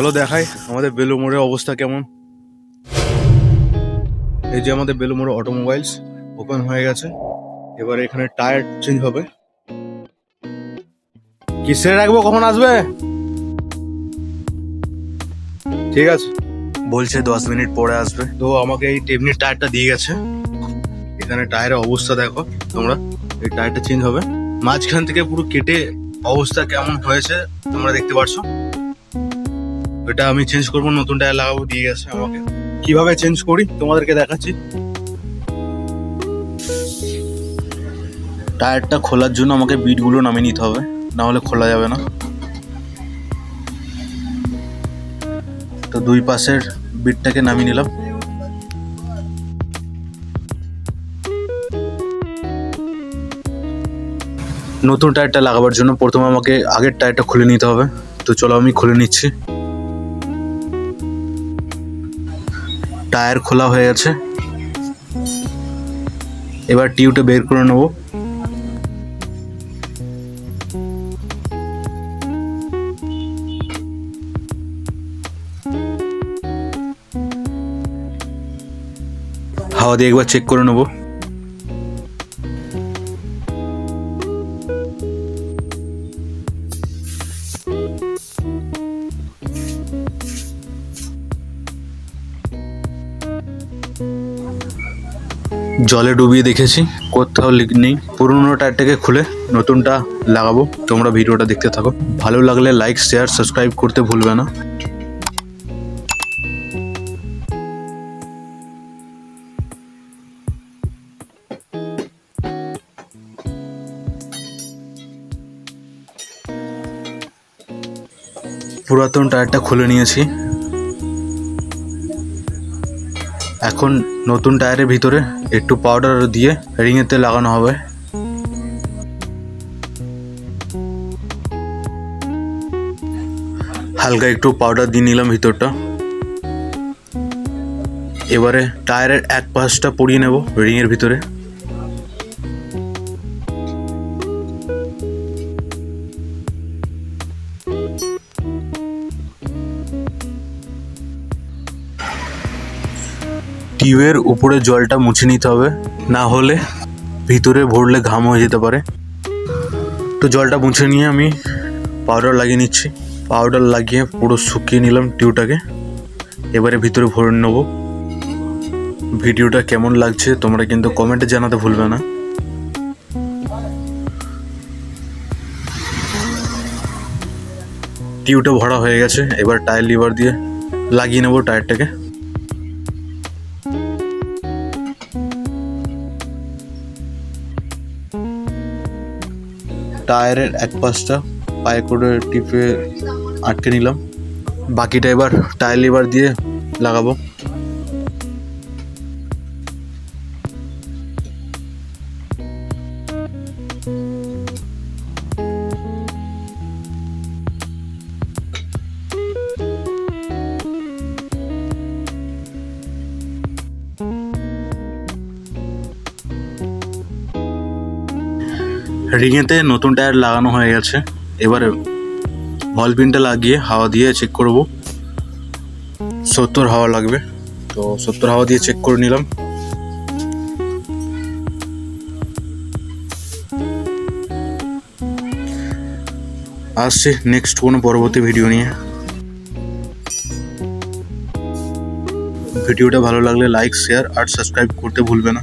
চলো দেখাই আমাদের বেলুমোড়ের অবস্থা কেমন। এই যে আমাদের বেলুমোড় অটোমোবাইলস ওপেন হয়ে গেছে। এবার এখানে টায়ার চেঞ্জ হবে। কিসে রাখব? কখন আসবে? ঠিক আছে। বলছে দশ মিনিট পরে আসবে। তো আমাকে এই টেমনির টায়ারটা দিয়ে গেছে। এখানে টায়ারের অবস্থা দেখো তোমরা। এই টায়ারটা চেঞ্জ হবে। মাঝখান থেকে পুরো কেটে অবস্থা কেমন হয়েছে তোমরা দেখতে পারছ। এটা আমি চেঞ্জ করব নতুন টায়ার লাগাবো, দিয়ে গেছে আমাকে। কীভাবে চেঞ্জ করি, তোমাদেরকে দেখাচ্ছি। টায়ারটা খোলার জন্য আমাকে বিটগুলো নামিয়ে নিতে হবে, না হলে খোলা যাবে না। তো দুই পাশের বিটটাকে নামিয়ে নিলাম। নতুন টায়ারটা লাগাবার জন্য প্রথমে আমাকে আগের টায়ারটা খুলে নিতে হবে। তো চলো আমি খুলে নিচ্ছি। টায়ার খোলা হয়ে গেছে। এবার টিউটা বের করে নেব। হাওয়া দিয়ে একবার চেক করে নেব। জলে ডুবিয়ে দেখেছি। কোথাও লিক নেই। পুরোনো টায়ারটাকে খুলে নতুনটা লাগাবো। তোমরা ভিডিওটা দেখতে থাকো। ভালো লাগলে লাইক শেয়ার সাবস্ক্রাইব করতে ভুলবে না। পুরাতন টায়ারটা খুলে নিয়েছি। এখন নতুন টায়ারের ভিতরে একটু পাউডার দিয়ে রিংয়েতে লাগানো হবে। হালকা একটু পাউডার দিয়ে নিলাম ভিতরটা। এবারে টায়ারের এক পাশটা পরিয়ে নেব রিংয়ের ভিতরে। টিউবের উপরে জলটা মুছে নিতে হবে। না হলে ভিতরে ভরলে ঘাম হয়ে যেতে পারে। তো জলটা মুছে নিয়ে আমি পাউডার লাগিয়ে নিচ্ছি। পাউডার লাগিয়ে পুরো শুকিয়ে নিলাম টিউবটাকে। এবারে ভিতরে ভরে নেব। ভিডিওটা কেমন লাগছে তোমরা কিন্তু কমেন্টে জানাতে ভুলবে না। টিউবটা ভরা হয়ে গেছে। এবার টায়ার লিভার দিয়ে লাগিয়ে নেব টায়ারটাকে টায়ারের এক পাশটা পায়ে করে টিপে আটকে নিলাম। বাকিটা এবার টায়ার লিভার দিয়ে লাগাবো। রিংয়েতে নতুন টায়ার লাগানো হয়ে গেছে। এবারে বল পিনটা লাগিয়ে হাওয়া দিয়ে চেক করব। সত্তর হাওয়া লাগবে। তো সত্তর হাওয়া দিয়ে চেক করে নিলাম। আসছি নেক্সট কোনো পরবর্তী ভিডিও নিয়ে। ভিডিওটা ভালো লাগলে লাইক শেয়ার আর সাবস্ক্রাইব করতে ভুলবে না।